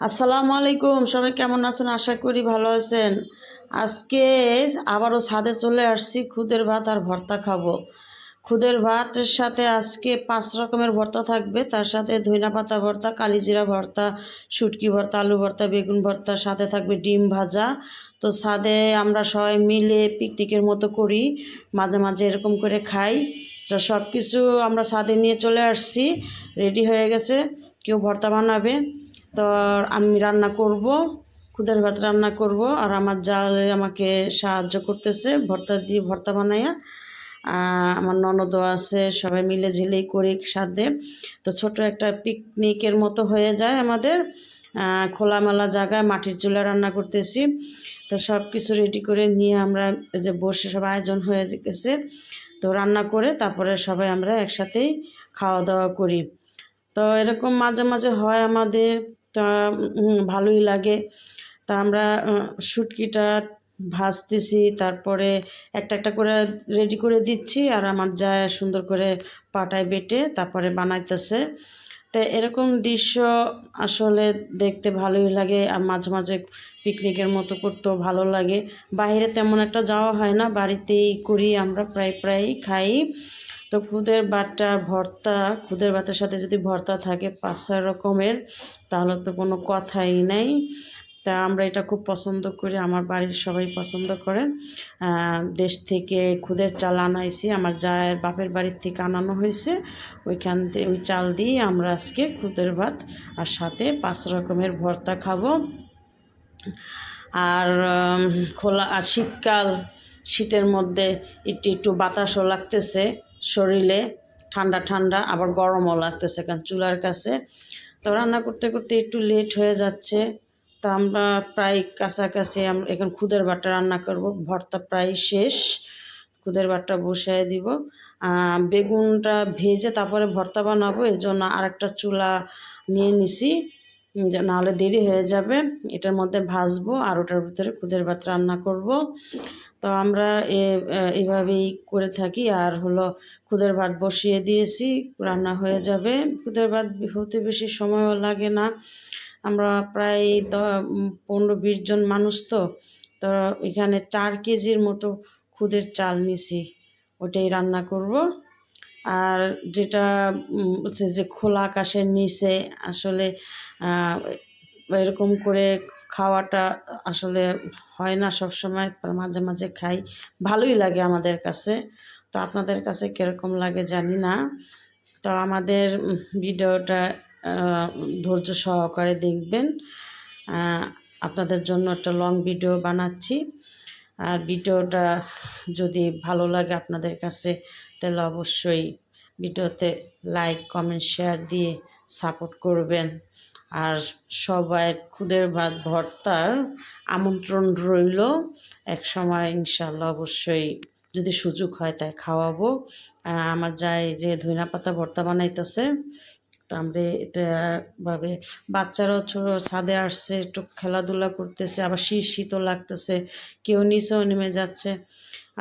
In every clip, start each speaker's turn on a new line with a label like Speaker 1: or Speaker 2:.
Speaker 1: আসসালামু আলাইকুম, সবাই কেমন আছেন? আশা করি ভালো আছেন। আজকে আবারও ছাদে চলে আসছি, খুদের ভাত আর ভর্তা খাব। খুদের ভাতের সাথে আজকে পাঁচ রকমের ভর্তা থাকবে। তার সাথে ধইনা পাতা ভর্তা, কালিজিরা ভর্তা, শুটকি ভর্তা, আলু ভর্তা, বেগুন ভর্তা, সাথে থাকবে ডিম ভাজা। তো ছাদে আমরা সবাই মিলে পিকনিকের মতো করি, মাঝে মাঝে এরকম করে খাই। তো সব কিছু আমরা ছাদে নিয়ে চলে আসছি, রেডি হয়ে গেছে, কেউ ভর্তা বানাবে। তো আমি রান্না করব, খুদের ভাত রান্না করব, আর আমার জালে আমাকে সাহায্য করতেছে ভর্তা দিয়ে ভর্তা বানাইয়া। আমার ননদও আছে, সবাই মিলে ঝিলেই করি সাথে তো ছোট একটা পিকনিকের মতো হয়ে যায় আমাদের। খোলামেলা জায়গায় মাটির চুলা রান্না করতেছি। তো সব কিছু রেডি করে নিয়ে আমরা যে বসে সব আয়োজন হয়ে গেছে। তো রান্না করে তারপরে সবাই আমরা একসাথেই খাওয়া দাওয়া করি। তো এরকম মাঝে মাঝে হয় আমাদের। তা ভালোই লাগে। তা আমরা শুটকিটা ভাজতেছি, তারপরে একটা একটা করে রেডি করে দিচ্ছি আর আমার যা সুন্দর করে পাটায় বেটে তারপরে বানাইতেছে। তো এরকম দৃশ্য আসলে দেখতে ভালোই লাগে আর মাঝে মাঝে পিকনিকের মতো করতেও ভালো লাগে। বাইরে তেমন একটা যাওয়া হয় না, বাড়িতেই করি আমরা, প্রায় প্রায়ই খাই। তো খুদের বাটা ভর্তা, খুদের বাটার সাথে যদি ভর্তা থাকে পাঁচ ছয় রকমের, তাহলে তো কোনো কথাই নাই। তা আমরা এটা খুব পছন্দ করি, আমার বাড়ির সবাই পছন্দ করেন দেশ থেকে খুদের চাল আনাইছি, আমার জায়ের বাপের বাড়ির থেকে আনানো হয়েছে। ওইখান থেকে ওই চাল দিয়ে আমরা আজকে খুদের ভাত আর সাথে পাঁচ রকমের ভর্তা খাব। আর খোলা, আর শীতকাল, শীতের মধ্যে একটু একটু বাতাসও লাগতেছে। শরীরে ঠান্ডা ঠান্ডা, আবার গরমও লাগতেছে কারণ চুলার কাছে। তো রান্না করতে করতে একটু লেট হয়ে যাচ্ছে। তো আমরা প্রায় কাছাকাছি আমরা এখন খুদের বাটা রান্না করব। ভর্তা প্রায় শেষ। খুদের বাটা বসায় দিব। বেগুনটা ভেজে তারপরে ভর্তা বানাবো। এই জন্য আরেকটা চুলা নিয়ে নিছি। নাহলে দেরি হয়ে যাবে। এটার মধ্যে ভাজবো আর ওটার ভিতরে খুদের ভাত রান্না করব। তো আমরা এভাবেই করে থাকি। আর হলো খুদের ভাত বসিয়ে দিয়েছি, রান্না হয়ে যাবে। খুদের ভাত হতে বেশি সময়ও লাগে না। আমরা প্রায় পনেরো বিশ জন মানুষ তো। তো এখানে চার কেজির মতো খুদের চাল নিছি। ওটাই রান্না করব। আর যেটা হচ্ছে যে খোলা আকাশের নিচে আসলে এরকম করে খাওয়াটা আসলে হয় না সব সময় মাঝে মাঝে খাই। ভালোই লাগে আমাদের কাছে। তো আপনাদের কাছে কীরকম লাগে জানি না। তো আমাদের ভিডিওটা ধৈর্য সহকারে দেখবেন। আপনাদের জন্য একটা লং ভিডিও বানাচ্ছি। আর ভিডিওটা যদি ভালো লাগে আপনাদের কাছে, তাহলে অবশ্যই ভিডিওতে লাইক, কমেন্ট, শেয়ার দিয়ে সাপোর্ট করবেন। আর সবাই খুদের ভাত, ভর্তার আমন্ত্রণ রইল। এক সময় ইনশাল্লাহ অবশ্যই যদি সুযোগ হয় তাই খাওয়াবো। আমার যাই যে ধইনা পাতা ভর্তা বানাইতেছে তো আমরা এটা ভাবে বাচ্চারাও ছাদে আসছে, একটু খেলাধুলা করতেছে, আবার শীত, শীতও লাগতেছে, কেউ নিচেও নেমে যাচ্ছে,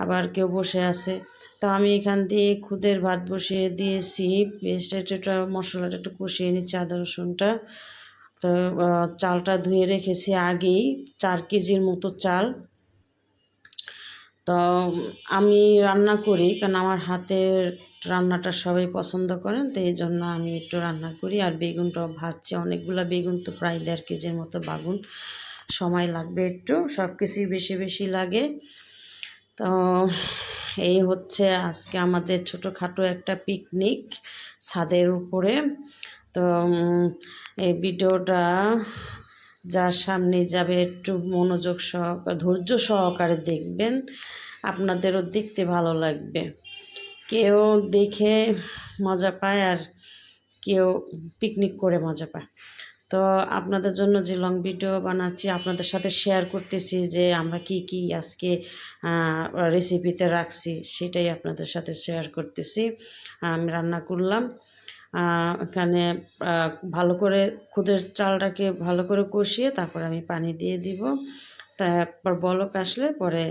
Speaker 1: আবার কেউ বসে আছে। তো আমি এখান দিয়ে খুদের ভাত বসিয়ে দিয়েছি, পেস্টটা একটু মশলাটা একটু কষিয়ে নিচ্ছি, আদা, রসুনটা। তো চালটা ধুয়ে রেখেছি আগেই, চার কেজির মতো চাল। তো আমি রান্না করি, কারণ আমার হাতের রান্নাটা সবাই পছন্দ করেন, তো এই জন্য আমি একটু রান্না করি। আর বেগুনটাও ভাজছি, অনেকগুলো বেগুন তো প্রায় দেড় কেজির মতো বাগুন, সময় লাগবে একটু সব কিছুই বেশি বেশি লাগে। তো এই হচ্ছে আজকে আমাদের ছোটোখাটো একটা পিকনিক ছাদের উপরে। তো এই ভিডিওটা যার সামনে যাবে একটু মনোযোগ সহকারে ধৈর্য সহকারে দেখবেন, আপনাদেরও দেখতে ভালো লাগবে। কেউ দেখে মজা পায় আর কেউ পিকনিক করে মজা পায়। তো আপনাদের জন্য যে লং ভিডিও বানাচ্ছি, আপনাদের সাথে শেয়ার করতেছি যে আমরা কি কি আজকে রেসিপিতে রাখছি, সেটাই আপনাদের সাথে শেয়ার করতেছি। আমি রান্না করলাম। এখানে ভালো করে খুদের চালটাকে ভালো করে কষিয়ে তারপর আমি পানি দিয়ে দিব। তারপর বলক আসলে পরে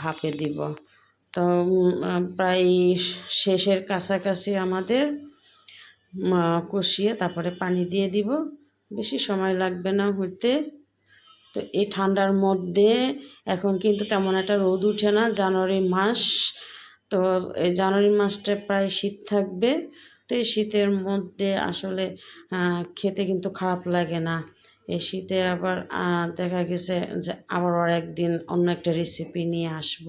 Speaker 1: ভাপে দিব। তো প্রায় শেষের কাছাকাছি আমাদের কষিয়ে তারপরে পানি দিয়ে দিব। বেশি সময় লাগবে না হইতে। তো এই ঠান্ডার মধ্যে এখন কিন্তু তেমন একটা রোদ উঠে না। জানুয়ারি মাস, তো এই জানুয়ারি মাসটা প্রায় শীত থাকবে। এই শীতের মধ্যে আসলে খেতে কিন্তু খারাপ লাগে না। এই শীতে আবার দেখা গেছে যে আবার একদিন অন্য একটা রেসিপি নিয়ে আসব,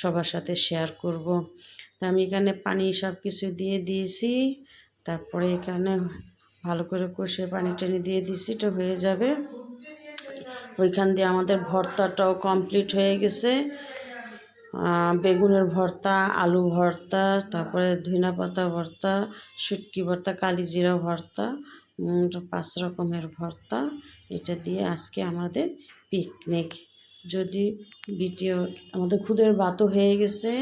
Speaker 1: সবার সাথে শেয়ার করব। তো আমি এখানে পানি সব কিছু দিয়ে দিয়েছি। তারপরে এখানে ভালো করে কষে পানি টানি দিয়ে দিয়েছি, এটা হয়ে যাবে। ওইখান দিয়ে আমাদের ভর্তাটাও কমপ্লিট হয়ে গেছে। বেগুনের ভর্তা, আলু ভর্তা, তারপরে ধনিয়া পাতা ভর্তা, শুটকি ভর্তা কালি জিরা ভর্তা পাঁচ রকমের ভর্তা। এটা দিয়ে আজকে আমাদের পিকনিক যদি ভিডিও, আমাদের খুদের ভাতও হয়ে গেছে,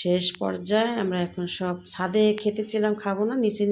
Speaker 1: শেষ পর্যায়ে আমরা এখন সব ছাদে খেতেছিলাম খাব না, নিচে